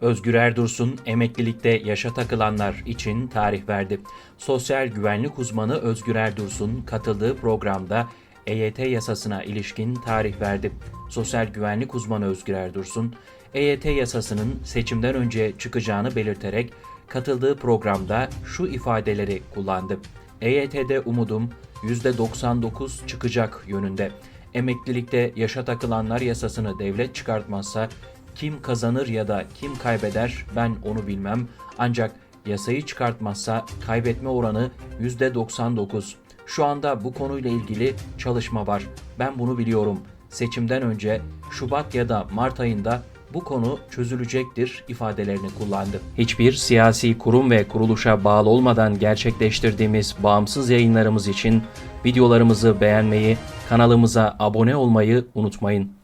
Özgür Erdursun emeklilikte yaşa takılanlar için tarih verdi. Sosyal güvenlik uzmanı Özgür Erdursun katıldığı programda EYT yasasına ilişkin tarih verdi. Sosyal güvenlik uzmanı Özgür Erdursun, EYT yasasının seçimden önce çıkacağını belirterek katıldığı programda şu ifadeleri kullandı. EYT'de umudum %99 çıkacak yönünde. Emeklilikte yaşa takılanlar yasasını devlet çıkartmazsa kim kazanır ya da kim kaybeder ben onu bilmem. Ancak yasayı çıkartmazsa kaybetme oranı %99. Şu anda bu konuyla ilgili çalışma var. Ben bunu biliyorum. Seçimden önce Şubat ya da Mart ayında bu konu çözülecektir ifadelerini kullandı. Hiçbir siyasi kurum ve kuruluşa bağlı olmadan gerçekleştirdiğimiz bağımsız yayınlarımız için videolarımızı beğenmeyi, kanalımıza abone olmayı unutmayın.